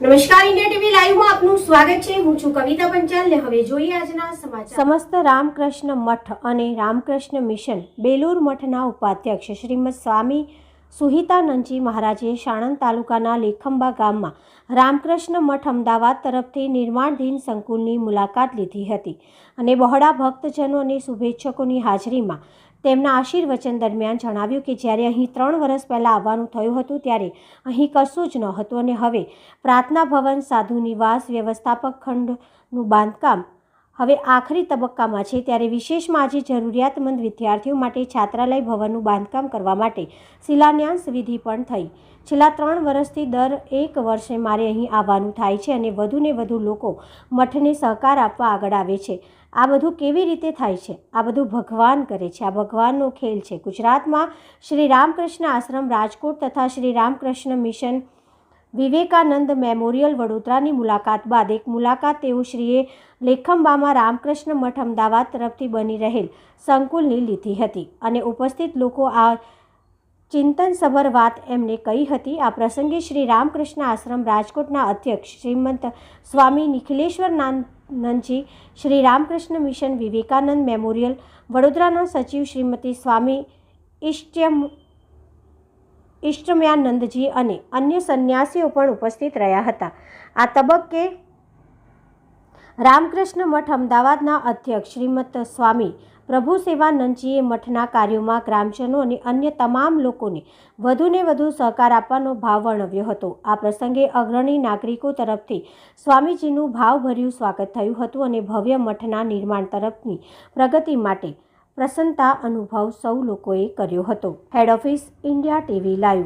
નમસ્કાર, India TV લાઈવમાં આપનું સ્વાગત છે. હું છું કવિતા પંચાલ ને હવે જોઈએ આજના સમાચાર. સમસ્ત રામકૃષ્ણ મઠ અને રામકૃષ્ણ મિશન બેલુર મઠના ઉપાધ્યક્ષ શ્રીમદ સ્વામી સુહિતાનંદજી મહારાજે સાણંદ તાલુકાના લેખંબા ગામમાં રામકૃષ્ણ મઠ અમદાવાદ તરફથી નિર્માણધીન સંકુલની મુલાકાત લીધી હતી. અને બહોળા ભક્તજનો અને શુભેચ્છકોની હાજરીમાં તેમના આશીર્વચન દરમિયાન જણાવ્યું કે જ્યારે અહીં ત્રણ વર્ષ પહેલાં આવવાનું થયું હતું ત્યારે અહીં કશું જ ન હતું અને હવે પ્રાર્થના ભવન, સાધુ નિવાસ, વ્યવસ્થાપક ખંડનું બાંધકામ હવે આખરી તબક્કામાં છે ત્યારે વિશેષમાં આજે જરૂરિયાતમંદ વિદ્યાર્થીઓ માટે છાત્રાલય ભવનનું બાંધકામ કરવા માટે શિલાન્યાસ વિધિ પણ થઈ. છેલ્લા ત્રણ વર્ષથી દર એક વર્ષે મારે અહીં આવવાનું થાય છે અને વધુને વધુ લોકો મઠને સહકાર આપવા આગળ આવે છે. આ બધું કેવી રીતે થાય છે? આ બધું ભગવાન કરે છે. આ ભગવાનનો ખેલ છે. ગુજરાતમાં શ્રી રામકૃષ્ણ આશ્રમ રાજકોટ તથા શ્રી રામકૃષ્ણ મિશન વિવેકાનંદ મેમોરિયલ વડોદરાની મુલાકાત બાદ એક મુલાકાત તેઓ શ્રીએ લેખંબામાં રામકૃષ્ણ મઠ અમદાવાદ તરફથી બની રહેલ સંકુલની લીધી હતી અને ઉપસ્થિત લોકો આ ચિંતનસભર વાત એમને કહી હતી. આ પ્રસંગે શ્રી રામકૃષ્ણ આશ્રમ રાજકોટના અધ્યક્ષ શ્રીમંત સ્વામી નિખિલેશ્વર નાનંદજી શ્રી રામકૃષ્ણ મિશન વિવેકાનંદ મેમોરિયલ વડોદરાના સચિવ શ્રીમતી સ્વામી ઇષ્ટ્યમ ઇષ્ટમ્યાનંદજી અને અન્ય સંન્યાસીઓ પણ ઉપસ્થિત રહ્યા હતા. આ તબક્કે રામકૃષ્ણ મઠ અમદાવાદના અધ્યક્ષ શ્રીમત સ્વામી પ્રભુ સેવાનંદજીએ મઠના કાર્યોમાં ગ્રામજનો અને અન્ય તમામ લોકોને વધુને વધુ સહકાર આપવાનો ભાવ વર્ણવ્યો હતો. આ પ્રસંગે અગ્રણી નાગરિકો તરફથી સ્વામીજીનું ભાવભર્યું સ્વાગત થયું હતું અને ભવ્ય મઠના નિર્માણ તરફની પ્રગતિ માટે પ્રસન્નતા અનુભવ સૌ લોકોએ કર્યો હતો. Head office India TV live